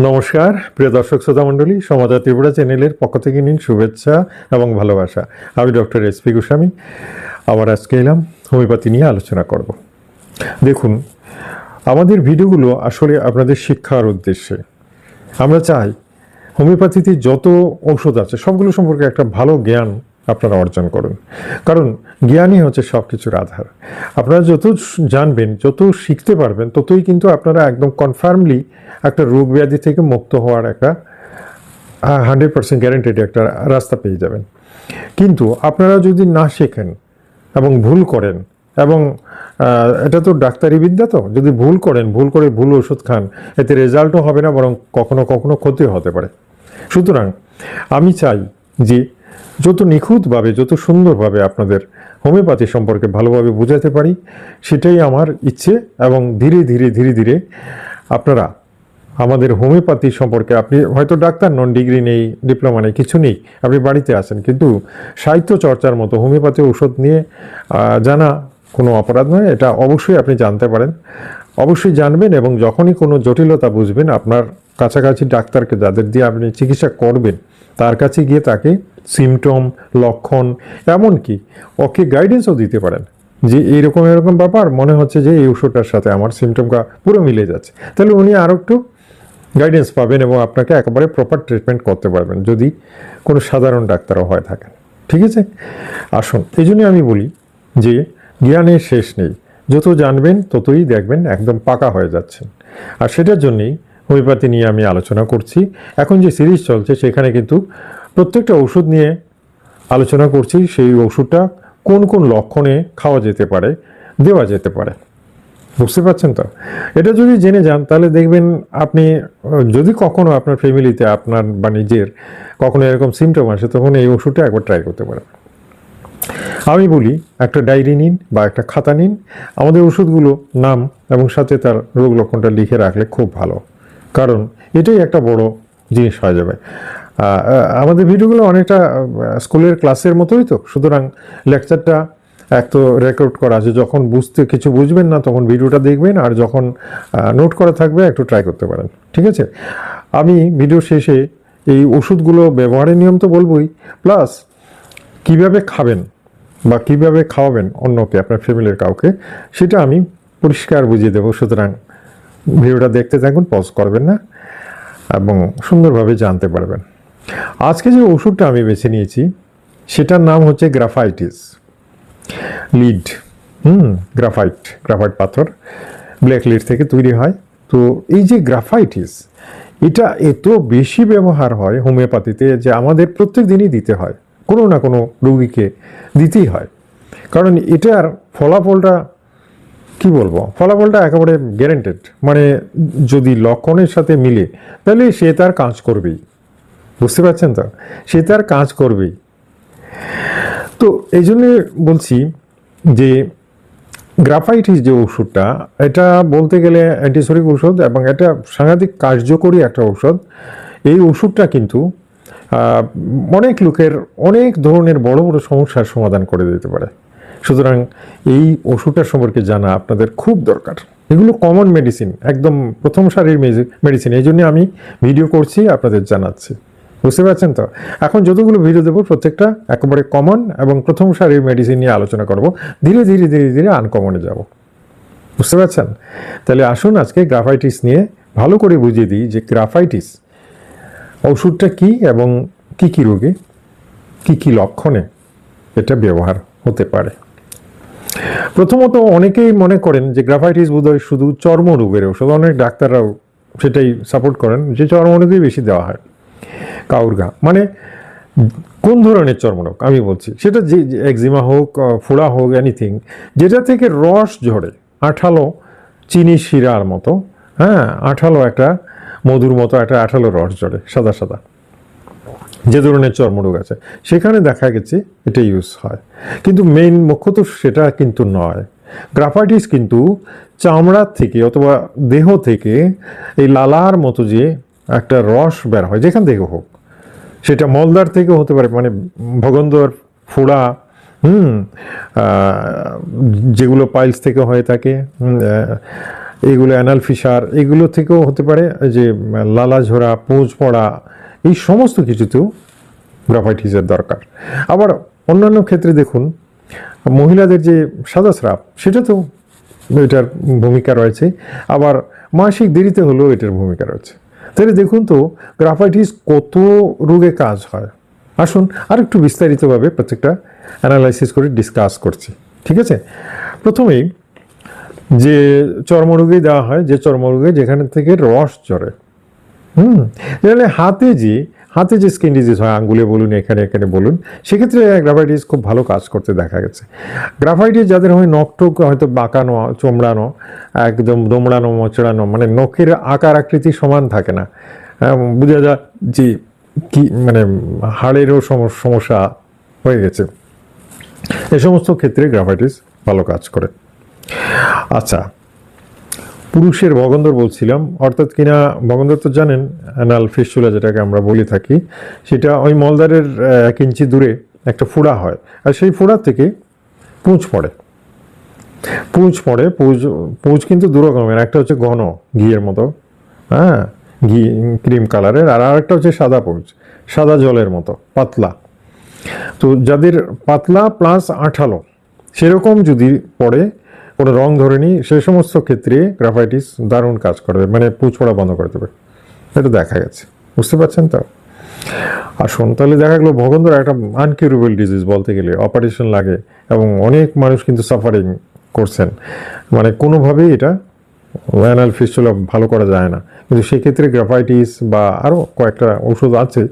নমস্কার, প্রিয় দর্শক শ্রোতা মণ্ডলী সমাজা ত্রিপুরা চ্যানেলের পক্ষ থেকে নিন শুভেচ্ছা এবং ভালোবাসা। আমি ডক্টর এস পি গোস্বামী, আবার আজকে এলাম হোমিওপ্যাথি নিয়ে আলোচনা করব। দেখুন, আমাদের ভিডিওগুলো আসলে আপনাদের শিক্ষার উদ্দেশ্যে। আমরা চাই হোমিওপ্যাথিতে যত ঔষধ আছে, সবগুলো সম্পর্কে একটা ভালো জ্ঞান আপনারা অর্জন করুন। কারণ জ্ঞানই হচ্ছে সব কিছুর আধার। আপনারা যত জানবেন, যত শিখতে পারবেন, ততই কিন্তু আপনারা একদম কনফার্মলি একটা রোগ ব্যাধি থেকে মুক্ত হওয়ার একটা হান্ড্রেড পার্সেন্ট গ্যারেন্টেড একটা রাস্তা পেয়ে যাবেন। কিন্তু আপনারা যদি না শেখেন এবং ভুল করেন এবং এটা তো ডাক্তারি বিদ্যা তো, যদি ভুল করেন, ভুল করে ভুল ওষুধ খান, এতে রেজাল্টও হবে না, বরং কখনো কখনো ক্ষতিও হতে পারে। সুতরাং আমি চাই যে যত নিখুঁতভাবে, যত সুন্দরভাবে আপনাদের হোমিওপ্যাথি সম্পর্কে ভালোভাবে বোঝাতে পারি, সেটাই আমার ইচ্ছে এবং ধীরে ধীরে ধীরে ধীরে আপনারা আমাদের হোমিওপ্যাথি সম্পর্কে, আপনি হয়তো ডাক্তার নন, ডিগ্রি নেই, ডিপ্লোমা নেই, কিছু নেই, আপনি বাড়িতে আছেন, কিন্তু সাহিত্য চর্চার মতো হোমিওপ্যাথি ওষুধ নিয়ে জানা কোনো অপরাধ নয়, এটা অবশ্যই আপনি জানতে পারেন। অবশ্যই জানবেন এবং যখনই কোনো জটিলতা বুঝবেন, আপনার কাছাকাছি ডাক্তারকে, যাদের দিয়ে আপনি চিকিৎসা করবেন তার কাছে গিয়ে তাকে সিমটম লক্ষণ, এমনকি ওকে গাইডেন্সও দিতে পারেন। যে এইরকম এরকম ব্যাপার, মনে হচ্ছে যে এই ওষুধটার সাথে আমার সিমটমটা পুরো মিলে যাচ্ছে। তাহলে উনি আরও একটু গাইডেন্স পাবেন এবং আপনাকে একেবারে প্রপার ট্রিটমেন্ট করতে পারবেন, যদি কোনো সাধারণ ডাক্তারও হয়ে থাকেন। ঠিক আছে? আসুন, এই জন্যই আমি বলি যে জ্ঞানের শেষ নেই। যত জানবেন, ততই দেখবেন একদম পাকা হয়ে যাচ্ছেন। আর সেটার জন্যই হোমিওপ্যাথি নিয়ে আমি আলোচনা করছি। এখন যে সিরিজ চলছে, সেখানে কিন্তু প্রত্যেকটা ওষুধ নিয়ে আলোচনা করছি। সেই ওষুধটা কোন কোন লক্ষণে খাওয়া যেতে পারে, দেওয়া যেতে পারে। বুঝতে পারছেন তো? এটা যদি জেনে যান, তাহলে দেখবেন আপনি, যদি কখনো আপনার ফ্যামিলিতে আপনার বা নিজের কখনো এরকম সিমটম আসে, তখন এই ওষুধটা একবার ট্রাই করতে পারেন। আমি বলি, একটা ডায়েরি নিন বা একটা খাতা নিন। আমাদের ওষুধগুলো নাম এবং সাথে তার রোগ লক্ষণটা লিখে রাখলে খুব ভালো। কারণ এটাই একটা বড় জিনিস হয়ে যাবে। আমাদের ভিডিওগুলো অনেকটা স্কুলের ক্লাসের মতোই তো। সুতরাং লেকচারটা এক তো রেকর্ড করা আছে, যখন বুঝতে কিছু বুঝবেন না তখন ভিডিওটা দেখবেন আর যখন নোট করা থাকবে একটু ট্রাই করতে পারেন। ঠিক আছে? আমি ভিডিও শেষে এই ওষুধগুলো ব্যবহারের নিয়ম তো বলবোই প্লাস কীভাবে খাবেন বা কীভাবে খাওয়াবেন অন্যকে, আপনার ফ্যামিলির কাউকে, সেটা আমি পরিষ্কার বুঝিয়ে দেবো। সুতরাং ভিডিওটা দেখতে থাকুন পজ করবেন না এবং সুন্দরভাবে জানতে পারবেন। আজকে যে ওষুধটা আমি বেছে নিয়েছি, সেটার নাম হচ্ছে গ্রাফাইটিস। লিড, হুম, গ্রাফাইট গ্রাফাইট পাথর, ব্ল্যাক লিড থেকে তৈরি হয়। তো এই যে গ্রাফাইটিস, এটা এত বেশি ব্যবহার হয় হোমিওপ্যাথিতে যে আমাদের প্রত্যেক দিনই দিতে হয়। কোনো না কোনো রোগীকে দিতেই হয়। কারণ এটার ফলাফলটা কি বলব? ফলাফলটা একেবারে গ্যারেন্টেড মানে যদি লক্ষণের সাথে মিলে, তাহলে সে তার কাজ করবেই। বুঝতে পারছেন তো? সে তার কাজ করবেই। তো এই জন্যে বলছি যে, গ্রাফাইটিস যে ওষুধটা, এটা বলতে গেলে অ্যান্টিসরিক ওষুধ এবং এটা সাংঘাতিক কার্যকরী একটা ওষুধ এই ওষুধটা কিন্তু অনেক লোকের অনেক ধরনের বড় বড় সমস্যার সমাধান করে দিতে পারে। সুতরাং এই ওষুধটা সম্পর্কে জানা আপনাদের খুব দরকার। এগুলো কমন মেডিসিন একদম প্রথম সারির মেডিসিন এই জন্য আমি ভিডিও করছি, আপনাদের জানাচ্ছি। বুঝতে পারছেন তো? এখন যতগুলো ভিডিও দেবো, প্রত্যেকটা একেবারে কমন এবং প্রথম সারির মেডিসিন নিয়ে আলোচনা করব। ধীরে ধীরে ধীরে ধীরে আনকমনে যাব। বুঝতে পারছেন? তাহলে আসুন আজকে গ্রাফাইটিস নিয়ে ভালো করে বুঝিয়ে দিই যে গ্রাফাইটিস ওষুধটা কি এবং কি কি রোগে, কি কি লক্ষণে এটা ব্যবহার হতে পারে। প্রথমত অনেকেই মনে করেন যে গ্রাফাইটিস বোধহয় শুধু চর্মরোগের ওষুধ অনেক ডাক্তাররাও সেটাই সাপোর্ট করেন যে চর্মরোগেই বেশি দেওয়া হয়, কাউরগা। মানে কোন ধরনের চর্মরোগ? আমি বলছি, সেটা যে একজিমা হোক ফোড়া হোক এনিথিং যেটা থেকে রস ঝরে, আঠালো চিনি শিরার মতো হ্যাঁ আঠালো একটা মধুর মতো একটা আঠালো রস ঝরে, সাদা সাদা। যে ধরনের চর্মরোগ আছে। সেখানে দেখা গেছে এটা ইউজ হয়। কিন্তু মেইন মুখ্যত সেটা কিন্তু নয়। গ্রাফাইটিস কিন্তু চামড়ার থেকে অথবা দেহ থেকে এই লালার মতো যে একটা রস বের হয় যেখান থেকে হোক সেটা মলদার থেকেও হতে পারে মানে ভগন্দর ফোড়া হুম যেগুলো পাইলস থেকে হয়ে থাকে এগুলো আহ, এইগুলো অ্যানাল ফিসার এগুলো থেকেও হতে পারে যে লালা ঝোড়া পোঁজ পড়া এই সমস্ত কিছুতেও গ্রাফাইটিসের দরকার। আবার অন্যান্য ক্ষেত্রে দেখুন, মহিলাদের যে সাদা স্রাব, সেটাতেও এটার ভূমিকা রয়েছে। আবার মাসিক দেরিতে হলেও এটার ভূমিকা রয়েছে। তাহলে দেখুন তো, গ্রাফাইটিস কত রোগে কাজ হয়। আসুন আর একটু বিস্তারিতভাবে প্রত্যেকটা অ্যানালাইসিস করে ডিসকাস করছি। ঠিক আছে? প্রথমেই যে চর্মরোগে দেওয়া হয়, যে চর্মরোগে যেখানে থেকে রস ঝরে হুম। তাহলে হাতে যে হাতে যে স্কিন ডিজিজ হয়, আঙ্গুলে বলুন, এখানে এখানে বলুন, সেক্ষেত্রে গ্রাফাইটিস খুব ভালো কাজ করতে দেখা গেছে। গ্রাফাইটিস যাদের হয় নখটুক, হয়তো বাঁকানো, চমড়ানো, একদম দোমড়ানো, মোচড়ানো মানে নখের আকার আকৃতি সমান থাকে না। বোঝা যায় যে কি মানে হাড়েরও সমস- সমস্যা হয়ে গেছে। এ সমস্ত ক্ষেত্রে গ্রাফাইটিস ভালো কাজ করে। আচ্ছা পুরুষের ভগন্দর বলছিলাম, অর্থাৎ কিনা ভগন্দর তো জানেন, অ্যানাল ফিস্টুলা যেটাকে আমরা বলে থাকি, সেটা ওই মলদারের এক ইঞ্চি দূরে একটা ফোড়া হয়, আর সেই ফোড়া থেকে পুঁজ পড়ে। পুঁজ পড়ে পুঁজ পুঁজ কিন্তু দু রকমের একটা হচ্ছে ঘন ঘিয়ের মতো হ্যাঁ ঘি, ক্রিম কালারের, আর আরেকটা হচ্ছে সাদা পুঁজ সাদা জলের মতো, পাতলা। তো যাদের পাতলা প্লাস আঠালো, সেরকম যদি পড়ে কোনো রং ধরেনি সে সমস্ত ক্ষেত্রে গ্রাফাইটিস দারুণ কাজ করবে মানে পুঁজ পড়া বন্ধ করে দেবে। এটা দেখা গেছে। বুঝতে পারছেন তো? আসুন তাহলে দেখা গেলো ভগন্দর একটা আনকিউরেবল ডিজিজ বলতে গেলে অপারেশন লাগে এবং অনেক মানুষ কিন্তু সাফারিং করছেন। মানে কোনোভাবেই এটা অ্যানাল ফিস্টুলা ভালো করা যায় না। কিন্তু সেক্ষেত্রে গ্রাফাইটিস বা আরও কয়েকটা ওষুধ আছে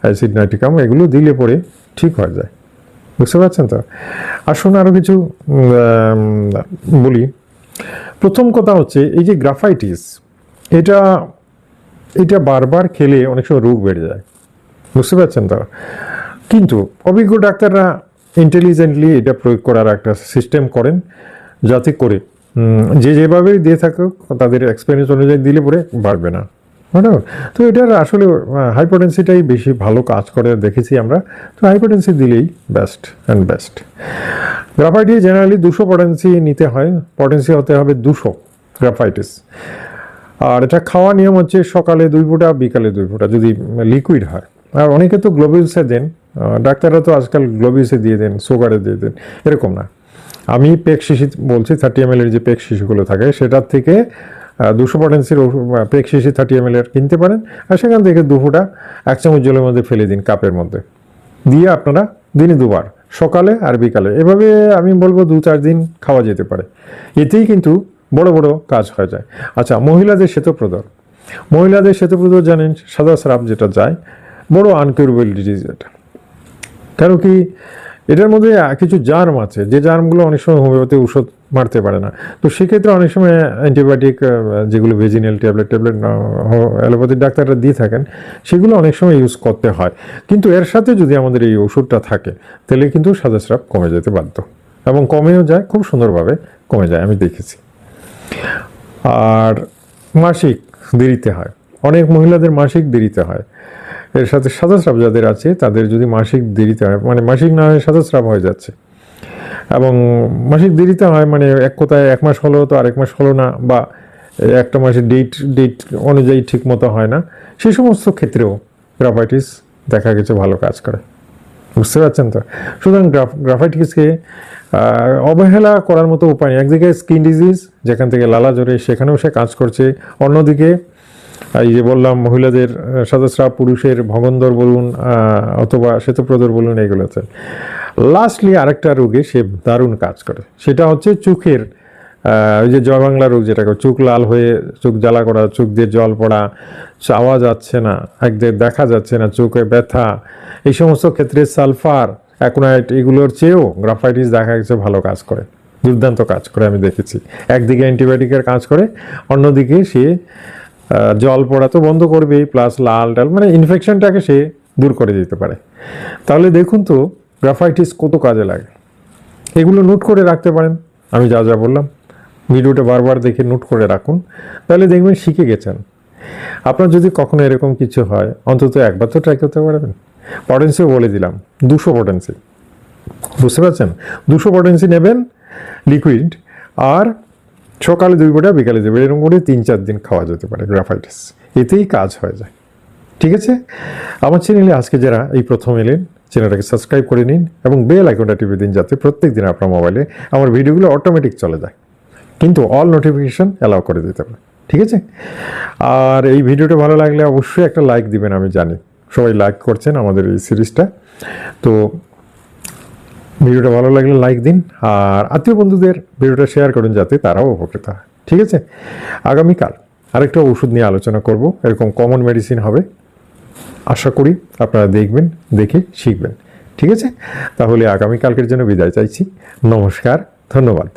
অ্যাসিড নাইট্রিকাম, এগুলো দিলে পরে ঠিক হয়ে যায়। বুঝতে পারছেন তো? আসুন আরও কিছু বলি। প্রথম কথা হচ্ছে, এই যে গ্রাফাইটিস, এটা এটা বারবার খেলে অনেক সময় রোগ বেড়ে যায়। বুঝতে পারছেন তো? কিন্তু অভিজ্ঞ ডাক্তাররা ইন্টেলিজেন্টলি এটা প্রয়োগ করার একটা সিস্টেম করেন, যাতে করে যে যেভাবেই দিয়ে থাকুক, তাদের এক্সপিরিয়েন্স অনুযায়ী দিলে পরে বাড়বে না। বুঝলো? তো এটার আসলে হাইপোটেন্সিটাই বেশি ভালো কাজ করে দেখেছি আমরা। তো হাইপোটেন্সি দিলেই best and best graphites generally দুশো পটেন্সি নিতে হয়। পটেন্সি হতে হবে দুশো গ্রাফাইটিস আর এটা খাওয়া নিয়ম হচ্ছে সকালে দুই ফোঁটা, বিকালে দুই ফোঁটা, যদি লিকুইড হয়। আর অনেকে তো গ্লোবিউসে দেন। ডাক্তাররা তো আজকাল গ্লোবিউসে দিয়ে দেন সুগারে দিয়ে দেন, এরকম না। আমি পেক শিশি বলছি থার্টি এম এর যে পেক শিশুগুলো থাকে, সেটার থেকে দুশো পটেন্সির পেক শিশি থার্টি এম এর কিনতে পারেন আর সেখান থেকে দু এক চামচ জলের মধ্যে ফেলে দিন কাপের মধ্যে। দিয়ে আপনারা দিনে দুবার, সকালে আর বিকালে। এভাবে আমি বলব দু চার দিন খাওয়া যেতে পারে। এতেই কিন্তু বড় বড় কাজ হয়ে যায়। আচ্ছা মহিলাদের শ্বেতপ্রদর। মহিলাদের শ্বেতপ্রদর জানেন সাদা স্রাব যেটা যায়, বড় আনকিউরেবল ডিজিজ এটা। কেন কি এটার মধ্যে কিছু জার্ম আছে। যে জার্মগুলো অনেক সময় হোমিওপ্যাথি ওষুধ মারতে পারে না। তো সেক্ষেত্রে অনেক সময় অ্যান্টিবায়োটিক যেগুলো ভেজিনাল ট্যাবলেট ট্যাবলেট অ্যালোপ্যাথিক ডাক্তাররা দিয়ে থাকেন, সেগুলো অনেক সময় ইউজ করতে হয়। কিন্তু এর সাথে যদি আমাদের এই ওষুধটা থাকে, তাহলে কিন্তু সাদা স্রাব কমে যেতে বাধ্য এবং কমেও যায়, খুব সুন্দরভাবে কমে যায়, আমি দেখেছি। আর মাসিক দেরিতে হয়। অনেক মহিলাদের মাসিক দেরিতে হয়। এর সাথে সাদা স্রাব যাদের আছে, তাদের যদি মাসিক দেরিতে হয় মানে মাসিক না হয়ে সাদা স্রাব হয়ে যাচ্ছে এবং মাসিক দেরিতে হয় মানে এক কথায় এক মাস হলো তো আরেক মাস হলো না বা একটা মাসের ডেট ডেট অনুযায়ী ঠিক মতো হয় না। সে সমস্ত ক্ষেত্রেও গ্রাফাইটিস দেখা গেছে ভালো কাজ করে। বুঝতে পারছেন তো? সুতরাং গ্রাফ গ্রাফাইটিসকে অবহেলা করার মতো উপায় নেই। একদিকে স্কিন ডিজিজ যেখান থেকে লালা জড়ে সেখানেও সে কাজ করছে। অন্যদিকে, এই যে বললাম, মহিলাদের সাদাস্রাব পুরুষের ভগন্দর বলুন অথবা শ্বেতপ্রদর বলুন, এগুলোতে। লাস্টলি আরেকটা রোগে সে দারুণ কাজ করে। সেটা হচ্ছে চোখের ওই যে জয় বাংলা রোগ যেটা চোখ লাল হয়ে চোখ জ্বালা করা, চোখ দিয়ে জল পড়া চাওয়া যাচ্ছে না একদিকে দেখা যাচ্ছে না, চোখে ব্যথা। এই সমস্ত ক্ষেত্রে সালফার, অ্যাকোনাইট এগুলোর চেয়েও গ্রাফাইটিস দেখা গেছে ভালো কাজ করে, দুর্দান্ত কাজ করে আমি দেখেছি। একদিকে অ্যান্টিবায়োটিকের কাজ করে, অন্যদিকে সে জল পড়া তো বন্ধ করবেই, প্লাস লাল ডাল মানে ইনফেকশনটাকে সে দূর করে দিতে পারে। তাহলে দেখুন তো গ্রাফাইটিস কত কাজে লাগে? এগুলো নোট করে রাখতে পারেন। আমি যা যা বললাম, ভিডিওটা বারবার দেখে নোট করে রাখুন। তাহলে দেখবেন শিখে গেছেন। আপনার যদি কখনো এরকম কিছু হয়, অন্তত একবার তো ট্রাই করতে পারবেন। পটেন্সিও বলে দিলাম, দুশো পটেন্সি বুঝতে পারছেন? দুশো পটেন্সি নেবেন লিকুইড আর সকালে দুই ফোঁটা বিকালে ফোঁটা এরকম করে তিন চার দিন খাওয়া যেতে পারে গ্রাফাইটিস। এতেই কাজ হয়ে যায়। ঠিক আছে? আমার চ্যানেলে আজকে যারা এই প্রথম এলেন চ্যানেলটাকে সাবস্ক্রাইব করে নিন এবং বেল আইকনটা টিপে দিন যাতে প্রত্যেক দিন আপনার মোবাইলে আমার ভিডিওগুলো অটোমেটিক চলে যায়। কিন্তু অল নোটিফিকেশান অ্যালাউ করে দিতে হবে, ঠিক আছে? আর এই ভিডিওটা ভালো লাগলে অবশ্যই একটা লাইক দিবেন, আমি জানি। সবাই লাইক করছেন আমাদের এই সিরিজটা। তো ভিডিওটা ভালো লাগলে লাইক দিন, আর আত্মীয় বন্ধুদের ভিডিওটা শেয়ার করুন যাতে তারাও উপকৃত হয়, ঠিক আছে? আগামীকাল আরেকটা ওষুধ নিয়ে আলোচনা করব, এরকম কমন মেডিসিন হবে। আশা করি আপনারা দেখবেন, দেখে শিখবেন। ঠিক আছে? তাহলে আগামীকালকের জন্য বিদায় চাইছি। নমস্কার, ধন্যবাদ।